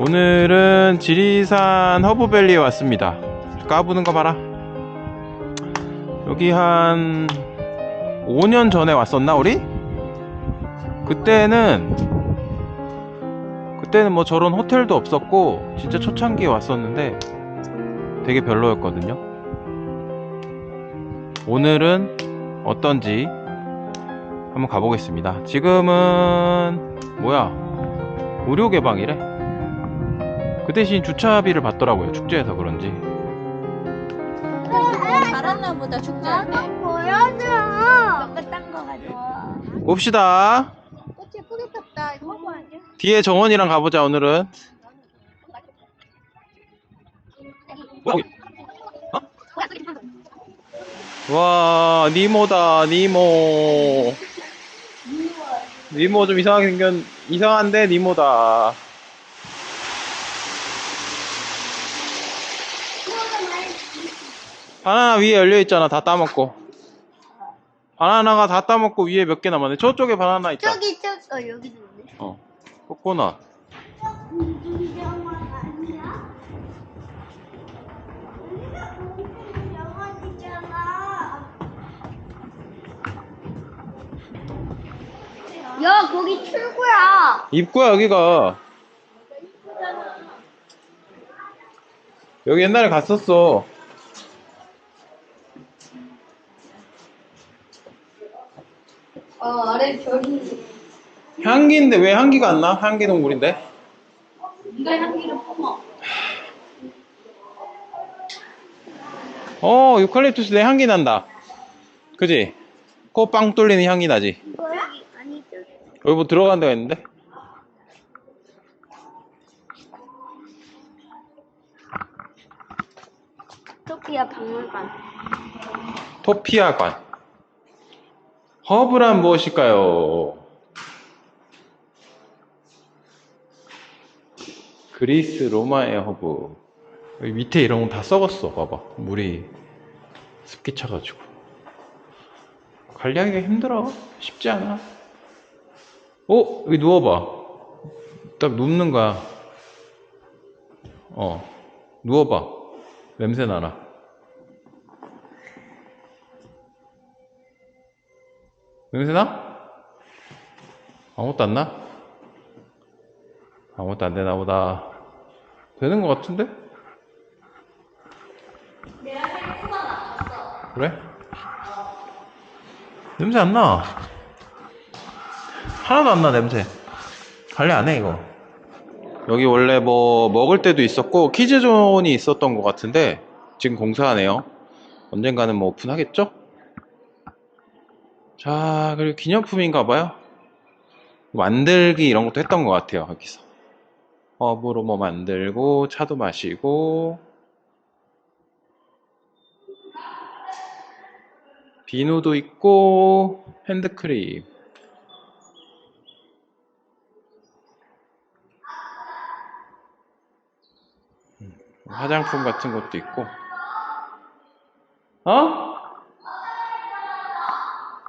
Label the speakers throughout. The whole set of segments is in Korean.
Speaker 1: 오늘은 지리산 허브밸리에 왔습니다. 까부는 거 봐라. 여기 한 5년 전에 왔었나 우리? 그때는 그때는 뭐 저런 호텔도 없었고 진짜 초창기에 왔었는데 되게 별로였거든요. 오늘은 어떤지 한번 가보겠습니다. 지금은 뭐야 무료 개방이래. 그 대신 주차비를 받더라고요. 축제에서 그런지.
Speaker 2: 잘했나 보다 축제할 때.
Speaker 3: 보여줘. 몇개 딴거 가져와.
Speaker 1: 봅시다.
Speaker 3: 꽃 예쁘게 폈다. 이거 먹고 아니야?
Speaker 1: 뒤에 정원이랑 가보자 오늘은. 어? 어? 와 니모다 니모. 니모 좀 이상하게 생겼 이상한데 니모다. 바나나 위에 열려 있잖아 다 따먹고. 바나나가 다 따먹고 위에 몇 개 남았네. 저쪽에 바나나 있다.
Speaker 3: 저기 저 어, 여기도 있네.
Speaker 1: 어. 코코넛.
Speaker 3: 야 거기 출구야.
Speaker 1: 입구야 여기가. 여기 옛날에 갔었어.
Speaker 3: 어 아래 별이.
Speaker 1: 향기인데 왜 향기가 안 나? 향기 동물인데?
Speaker 3: 네가 향기를 뿜어.
Speaker 1: 어, 유칼립투스 내 향기 난다. 그지? 코 빵 뚫리는 향기 나지?
Speaker 3: 이거야? 아니 저기.
Speaker 1: 여기 뭐 들어간 데가 있는데?
Speaker 3: 토피아 박물관.
Speaker 1: 토피아관. 허브란 무엇일까요? 그리스 로마의 허브. 밑에 이런 거 다 썩었어. 봐봐. 물이 습기 차가지고. 관리하기가 힘들어. 쉽지 않아. 어? 여기 누워봐. 딱 눕는 거야. 어. 누워봐. 냄새 나나. 냄새 나? 아무것도 안 나? 아무것도 안 되나 보다. 되는 것 같은데? 그래? 냄새 안 나. 하나도 안 나, 냄새. 관리 안 해, 이거. 여기 원래 뭐 먹을 때도 있었고, 키즈존이 있었던 것 같은데, 지금 공사하네요. 언젠가는 뭐 오픈하겠죠? 자, 그리고 기념품인가 봐요. 만들기 이런 것도 했던 것 같아요, 여기서. 허브로 뭐 만들고, 차도 마시고, 비누도 있고, 핸드크림. 음, 화장품 같은 것도 있고. 어?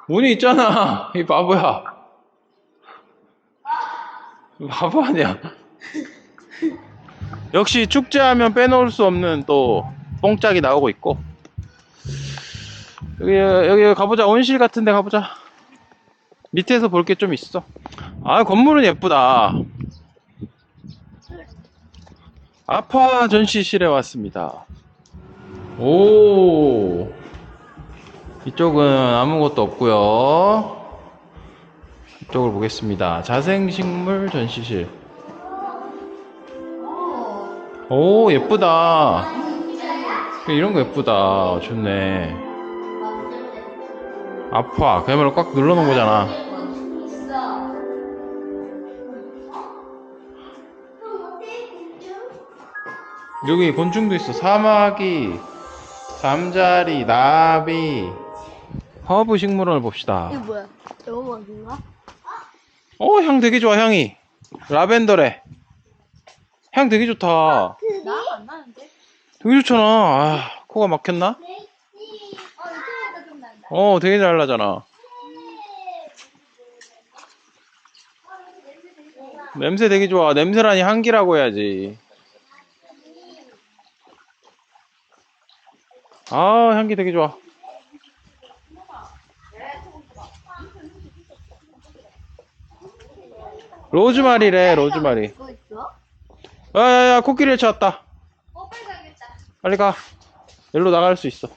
Speaker 1: 문이 있잖아. 이 바보야. 바보 아니야. 역시 축제하면 빼놓을 수 없는 또 뽕짝이 나오고 있고. 여기 여기 가보자. 온실 같은 데 가보자. 밑에서 볼 게 좀 있어. 아, 건물은 예쁘다. 아파 전시실에 왔습니다. 오. 이쪽은 아무것도 없고요. 이쪽을 보겠습니다. 자생식물 전시실. 오 예쁘다. 이런 거 예쁘다. 좋네. 아파. 그야말로 꽉 눌러놓은 거잖아. 여기 곤충도 있어. 사마귀, 잠자리, 나비. 허브 식물원을 봅시다.
Speaker 3: 이거 뭐야? 먹인가?
Speaker 1: 어, 향 되게 좋아, 향이. 라벤더래. 향 되게 좋다.
Speaker 2: 나안 나는데?
Speaker 1: 되게 좋잖아. 아, 코가 막혔나?
Speaker 3: 어 이쪽에도 좀 난다.
Speaker 1: 어, 되게 잘 나잖아. 냄새 되게 좋아. 냄새라니 향기라고 해야지. 아, 향기 되게 좋아. 로즈마리래, 로즈마리.
Speaker 3: 그거 있어?
Speaker 1: 야, 야, 야, 코끼리를 찾았다.
Speaker 3: 빨리 가.
Speaker 1: 일로 나갈 수 있어.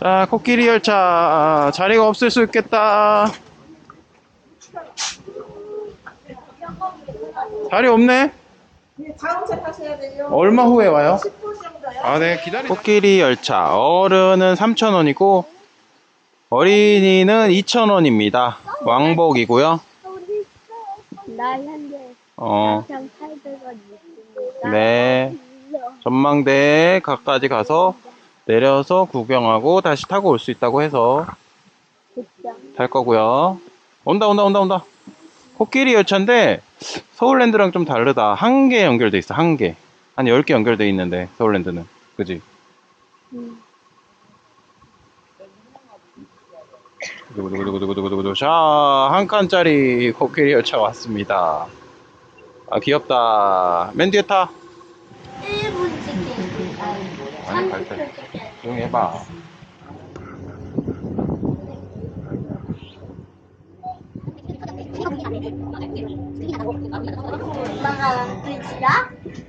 Speaker 1: 자, 코끼리 열차. 자리가 없을 수 있겠다. 자리 없네?
Speaker 2: 타셔야 돼요.
Speaker 1: 얼마 후에 와요?
Speaker 2: 10분 정도요.
Speaker 1: 아, 네, 기다려. 코끼리 열차. 어른은 3,000원이고, 어린이는 2,000원입니다. 왕복이고요.
Speaker 3: 나 현재
Speaker 1: 어,
Speaker 3: 3,800원 있습니다.
Speaker 1: 네. 전망대에 가까지 가서 내려서 구경하고 다시 타고 올 수 있다고 해서
Speaker 3: 그쵸?
Speaker 1: 탈 거고요. 온다, 온다, 온다, 온다. 코끼리 열차인데 서울랜드랑 좀 다르다. 한 개 연결돼 있어, 한 개. 한 10개 연결돼 있는데, 서울랜드는. 그지?
Speaker 3: 음.
Speaker 1: 두구두구두구두구두구두구. 자, 한 칸짜리 코끼리 열차 왔습니다. 아, 귀엽다. 맨 뒤에 타.
Speaker 3: 1분 찍기.
Speaker 1: 아니, 갈 때. 조용히 해봐.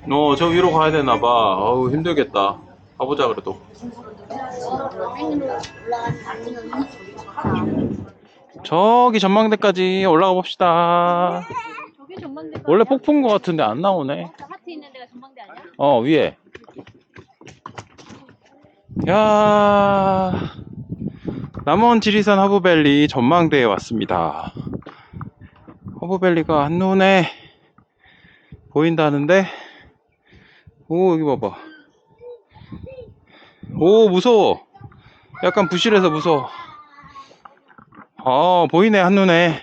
Speaker 1: 너저 위로 가야 되나 봐. 어우, 힘들겠다. 가보자, 그래도. 저기 전망대까지 올라가 봅시다. 원래 폭포인 것 같은데 안 나오네. 어, 위에. 야 남원 지리산 허브밸리 전망대에 왔습니다. 허브밸리가 한눈에 보인다는데, 오, 여기 봐봐. 오, 무서워. 약간 부실해서 무서워. 아, 보이네, 한눈에.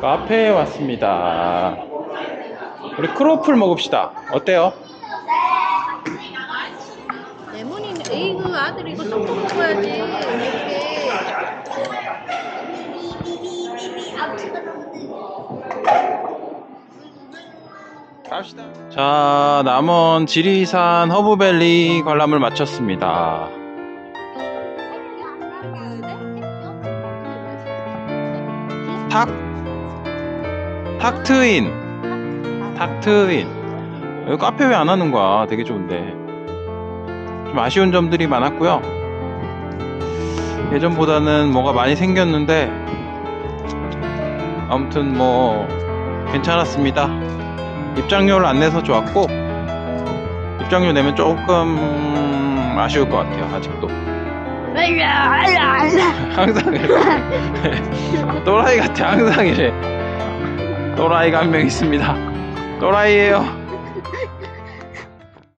Speaker 1: 카페에 왔습니다. 우리 크로플 먹읍시다. 어때요?
Speaker 2: 레몬이는 에이그 아들 이거 쏙 먹어야지.
Speaker 1: 갑시다. 자, 남원 지리산 허브밸리 관람을 마쳤습니다. 탁, 탁트인, 탁트인. 여기 카페 왜 안 하는 거야? 되게 좋은데. 좀 아쉬운 점들이 많았고요. 예전보다는 뭐가 많이 생겼는데, 아무튼 뭐, 괜찮았습니다. 입장료를 안 내서 좋았고, 입장료 내면 조금 아쉬울 것 같아요, 아직도. 항상 이래. 또라이 같아, 항상 이래. 또라이가 한 명 있습니다. 또라이에요.